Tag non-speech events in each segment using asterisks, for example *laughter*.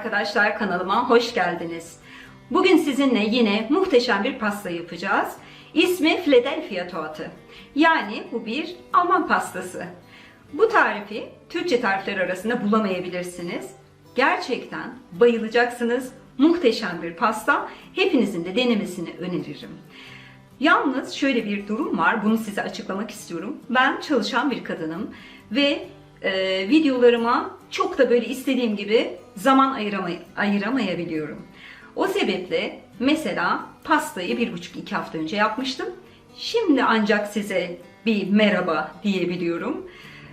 arkadaşlar kanalıma hoş geldiniz. Bugün sizinle yine muhteşem bir pasta yapacağız. İsmi Philadelphia Torte. Yani bu bir Alman pastası. Bu tarifi Türkçe tarifler arasında bulamayabilirsiniz. Gerçekten bayılacaksınız. Muhteşem bir pasta. Hepinizin de denemesini öneririm. Yalnız şöyle bir durum var. Bunu size açıklamak istiyorum. Ben çalışan bir kadınım ve e, videolarıma çok da böyle istediğim gibi zaman ayıramay ayıramayabiliyorum. O sebeple mesela pastayı bir buçuk iki hafta önce yapmıştım. Şimdi ancak size bir merhaba diyebiliyorum.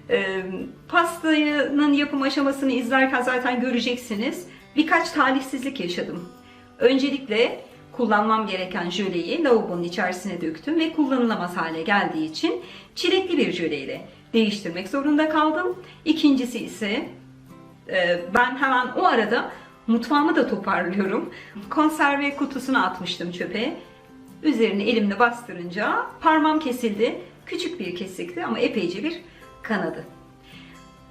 E, pastanın yapım aşamasını izlerken zaten göreceksiniz. Birkaç talihsizlik yaşadım. Öncelikle kullanmam gereken jöleyi lavabonun içerisine döktüm ve kullanılamaz hale geldiği için çilekli bir jöleyle değiştirmek zorunda kaldım. İkincisi ise e, ben hemen o arada mutfağımı da toparlıyorum. Konserve kutusuna atmıştım çöpe. Üzerine elimle bastırınca parmağım kesildi. Küçük bir kesikti ama epeyce bir kanadı.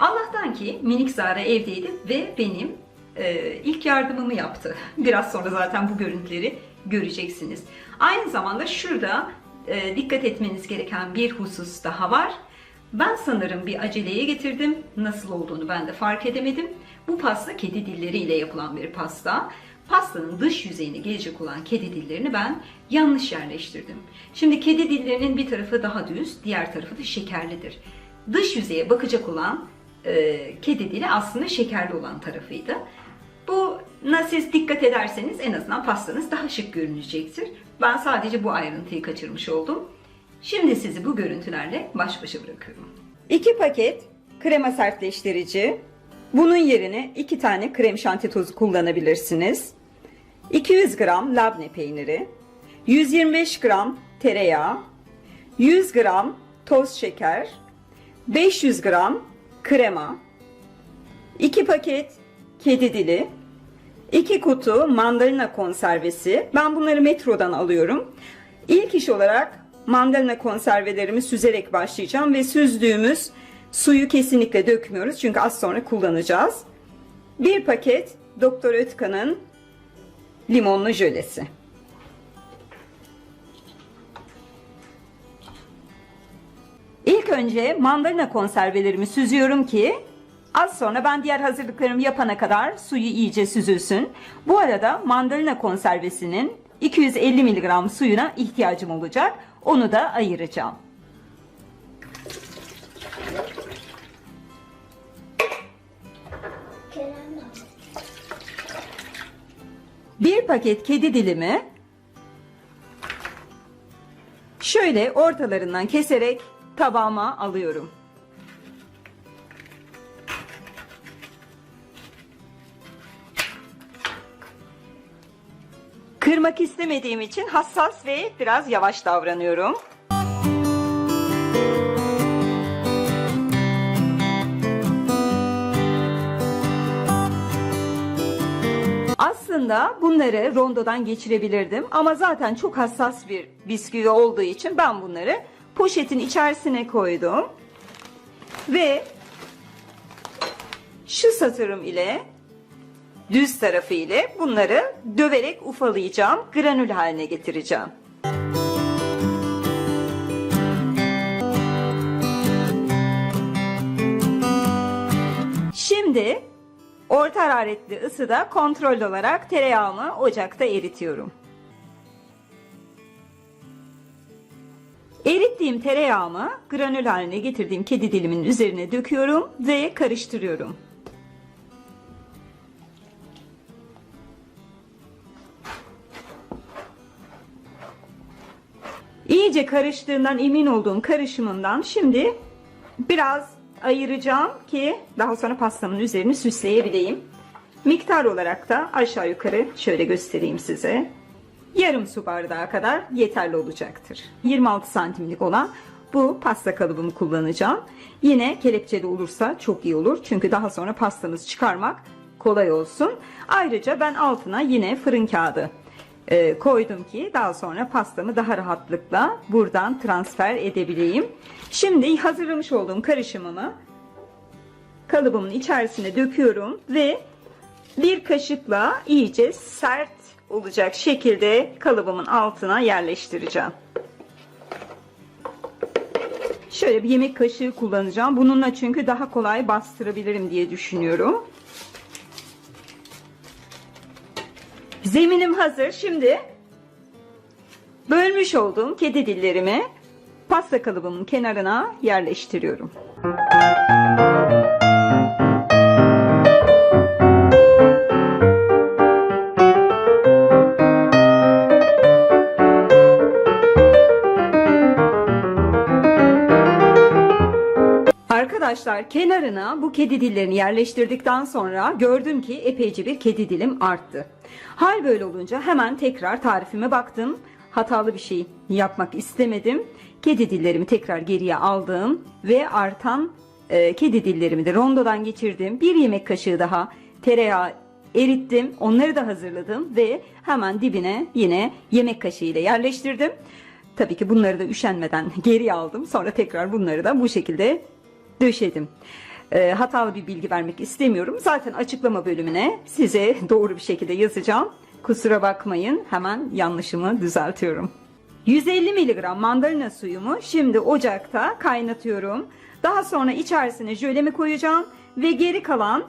Allah'tan ki minik Zara evdeydi ve benim e, ilk yardımımı yaptı. *laughs* Biraz sonra zaten bu görüntüleri göreceksiniz. Aynı zamanda şurada e, dikkat etmeniz gereken bir husus daha var. Ben sanırım bir aceleye getirdim. Nasıl olduğunu ben de fark edemedim. Bu pasta kedi dilleriyle yapılan bir pasta. Pastanın dış yüzeyine gelecek olan kedi dillerini ben yanlış yerleştirdim. Şimdi kedi dillerinin bir tarafı daha düz, diğer tarafı da şekerlidir. Dış yüzeye bakacak olan e, kedi dili aslında şekerli olan tarafıydı. Buna siz dikkat ederseniz en azından pastanız daha şık görünecektir. Ben sadece bu ayrıntıyı kaçırmış oldum. Şimdi sizi bu görüntülerle baş başa bırakıyorum. 2 paket krema sertleştirici. Bunun yerine 2 tane krem şanti tozu kullanabilirsiniz. 200 gram labne peyniri. 125 gram tereyağı. 100 gram toz şeker. 500 gram krema. 2 paket kedi dili. 2 kutu mandalina konservesi. Ben bunları metrodan alıyorum. İlk iş olarak mandalina konservelerimi süzerek başlayacağım ve süzdüğümüz suyu kesinlikle dökmüyoruz çünkü az sonra kullanacağız. Bir paket Doktor Ötkan'ın limonlu jölesi. İlk önce mandalina konservelerimi süzüyorum ki az sonra ben diğer hazırlıklarımı yapana kadar suyu iyice süzülsün. Bu arada mandalina konservesinin 250 mg suyuna ihtiyacım olacak. Onu da ayıracağım. Bir paket kedi dilimi şöyle ortalarından keserek tabağıma alıyorum. Kırmak istemediğim için hassas ve biraz yavaş davranıyorum. Aslında bunları rondodan geçirebilirdim ama zaten çok hassas bir bisküvi olduğu için ben bunları poşetin içerisine koydum. Ve şu satırım ile düz tarafı ile bunları döverek ufalayacağım. Granül haline getireceğim. Şimdi orta hararetli ısıda kontrol olarak tereyağımı ocakta eritiyorum. Erittiğim tereyağımı granül haline getirdiğim kedi dilimin üzerine döküyorum ve karıştırıyorum. İyice karıştığından emin olduğum karışımından şimdi biraz ayıracağım ki daha sonra pastamın üzerini süsleyebileyim. Miktar olarak da aşağı yukarı şöyle göstereyim size. Yarım su bardağı kadar yeterli olacaktır. 26 santimlik olan bu pasta kalıbımı kullanacağım. Yine kelepçeli olursa çok iyi olur. Çünkü daha sonra pastamızı çıkarmak kolay olsun. Ayrıca ben altına yine fırın kağıdı e, koydum ki daha sonra pastamı daha rahatlıkla buradan transfer edebileyim. Şimdi hazırlamış olduğum karışımımı kalıbımın içerisine döküyorum ve bir kaşıkla iyice sert olacak şekilde kalıbımın altına yerleştireceğim. Şöyle bir yemek kaşığı kullanacağım. Bununla çünkü daha kolay bastırabilirim diye düşünüyorum. Zeminim hazır. Şimdi bölmüş olduğum kedi dillerimi pasta kalıbımın kenarına yerleştiriyorum. Arkadaşlar kenarına bu kedi dillerini yerleştirdikten sonra gördüm ki epeyce bir kedi dilim arttı. Hal böyle olunca hemen tekrar tarifime baktım. Hatalı bir şey yapmak istemedim. Kedi dillerimi tekrar geriye aldım ve artan e, kedi dillerimi de rondodan geçirdim. Bir yemek kaşığı daha tereyağı erittim. Onları da hazırladım ve hemen dibine yine yemek kaşığı ile yerleştirdim. Tabii ki bunları da üşenmeden geri aldım. Sonra tekrar bunları da bu şekilde döşedim. E, hatalı bir bilgi vermek istemiyorum. Zaten açıklama bölümüne size doğru bir şekilde yazacağım. Kusura bakmayın hemen yanlışımı düzeltiyorum. 150 mg mandalina suyumu şimdi ocakta kaynatıyorum. Daha sonra içerisine jölemi koyacağım ve geri kalan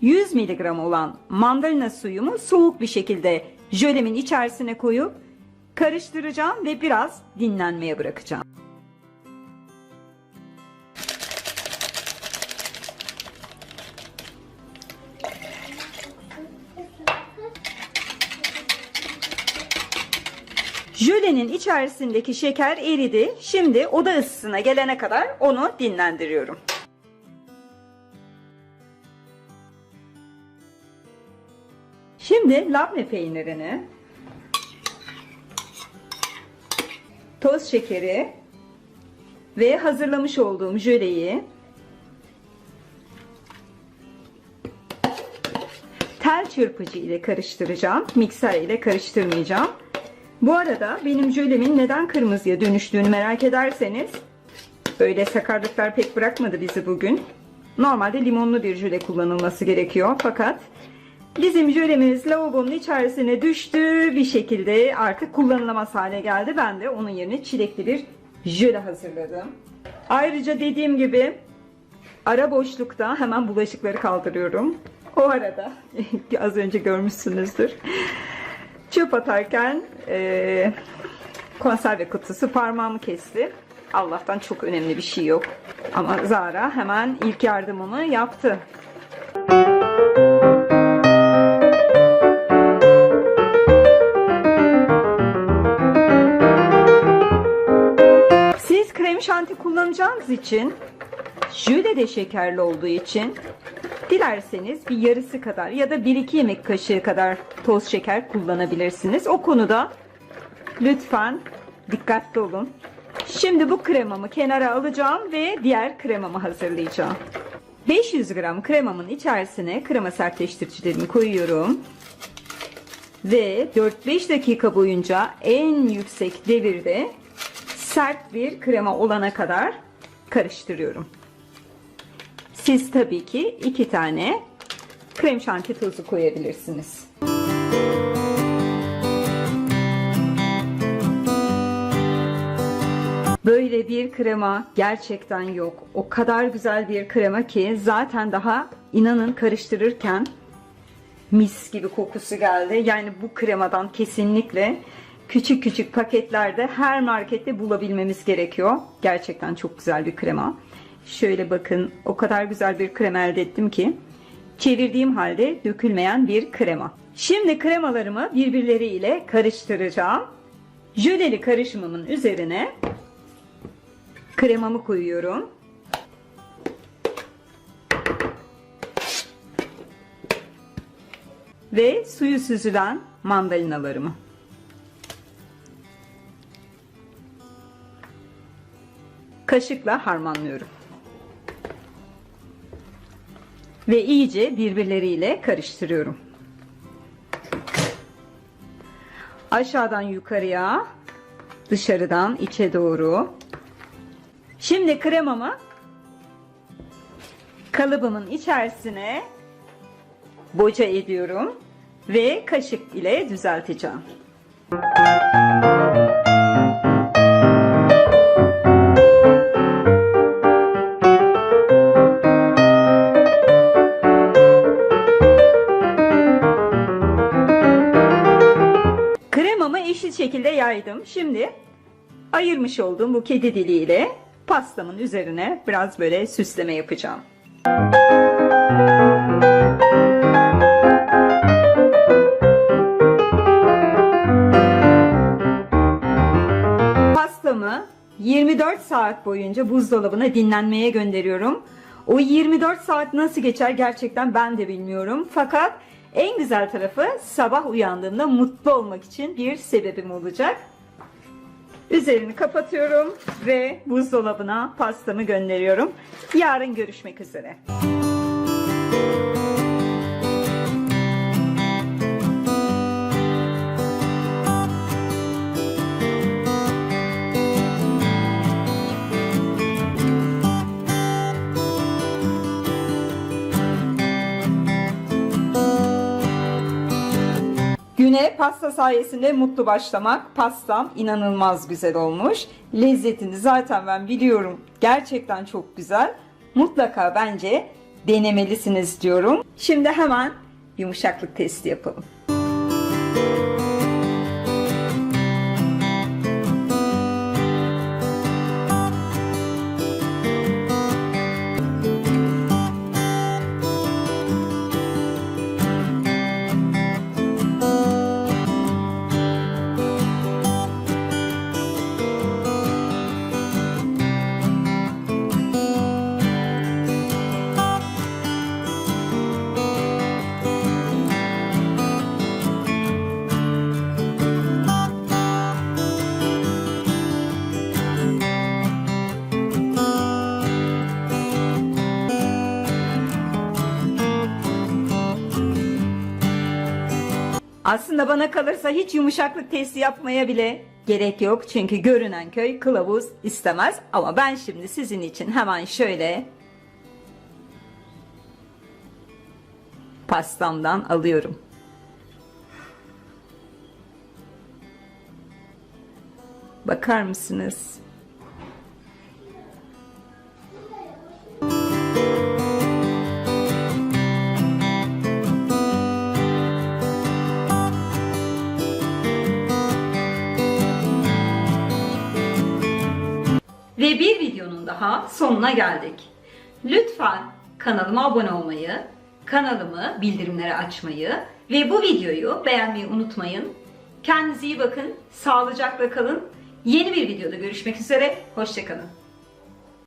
100 mg olan mandalina suyumu soğuk bir şekilde jölemin içerisine koyup karıştıracağım ve biraz dinlenmeye bırakacağım. Jölenin içerisindeki şeker eridi. Şimdi oda ısısına gelene kadar onu dinlendiriyorum. Şimdi labne peynirini, toz şekeri ve hazırlamış olduğum jöleyi tel çırpıcı ile karıştıracağım. Mikser ile karıştırmayacağım. Bu arada benim jölemin neden kırmızıya dönüştüğünü merak ederseniz böyle sakarlıklar pek bırakmadı bizi bugün. Normalde limonlu bir jöle kullanılması gerekiyor fakat bizim jölemiz lavabonun içerisine düştü bir şekilde artık kullanılamaz hale geldi. Ben de onun yerine çilekli bir jöle hazırladım. Ayrıca dediğim gibi ara boşlukta hemen bulaşıkları kaldırıyorum. O arada *laughs* az önce görmüşsünüzdür. Çöp atarken e, konserve kutusu parmağımı kesti. Allah'tan çok önemli bir şey yok. Ama Zara hemen ilk yardımımı yaptı. Siz krem şanti kullanacağınız için jöle de şekerli olduğu için dilerseniz bir yarısı kadar ya da 1-2 yemek kaşığı kadar toz şeker kullanabilirsiniz. O konuda lütfen dikkatli olun. Şimdi bu kremamı kenara alacağım ve diğer kremamı hazırlayacağım. 500 gram kremamın içerisine krema sertleştiricilerimi koyuyorum. Ve 4-5 dakika boyunca en yüksek devirde sert bir krema olana kadar karıştırıyorum. Siz tabii ki iki tane krem şanti tozu koyabilirsiniz. Böyle bir krema gerçekten yok. O kadar güzel bir krema ki zaten daha inanın karıştırırken mis gibi kokusu geldi. Yani bu kremadan kesinlikle küçük küçük paketlerde her markette bulabilmemiz gerekiyor. Gerçekten çok güzel bir krema. Şöyle bakın o kadar güzel bir krema elde ettim ki çevirdiğim halde dökülmeyen bir krema. Şimdi kremalarımı birbirleriyle karıştıracağım. Jöleli karışımımın üzerine kremamı koyuyorum. Ve suyu süzülen mandalinalarımı. Kaşıkla harmanlıyorum. Ve iyice birbirleriyle karıştırıyorum. Aşağıdan yukarıya, dışarıdan içe doğru. Şimdi kremamı kalıbımın içerisine boca ediyorum ve kaşık ile düzelteceğim. Kremamı şekilde yaydım. Şimdi ayırmış olduğum bu kedi diliyle pastamın üzerine biraz böyle süsleme yapacağım. Pastamı 24 saat boyunca buzdolabına dinlenmeye gönderiyorum. O 24 saat nasıl geçer gerçekten ben de bilmiyorum. Fakat en güzel tarafı sabah uyandığımda mutlu olmak için bir sebebim olacak. Üzerini kapatıyorum ve buzdolabına pastamı gönderiyorum. Yarın görüşmek üzere. Güne pasta sayesinde mutlu başlamak. Pastam inanılmaz güzel olmuş. Lezzetini zaten ben biliyorum. Gerçekten çok güzel. Mutlaka bence denemelisiniz diyorum. Şimdi hemen yumuşaklık testi yapalım. Aslında bana kalırsa hiç yumuşaklık testi yapmaya bile gerek yok. Çünkü görünen köy kılavuz istemez. Ama ben şimdi sizin için hemen şöyle pastamdan alıyorum. Bakar mısınız? Ve bir videonun daha sonuna geldik. Lütfen kanalıma abone olmayı, kanalımı bildirimleri açmayı ve bu videoyu beğenmeyi unutmayın. Kendinize iyi bakın, sağlıcakla kalın. Yeni bir videoda görüşmek üzere, hoşçakalın.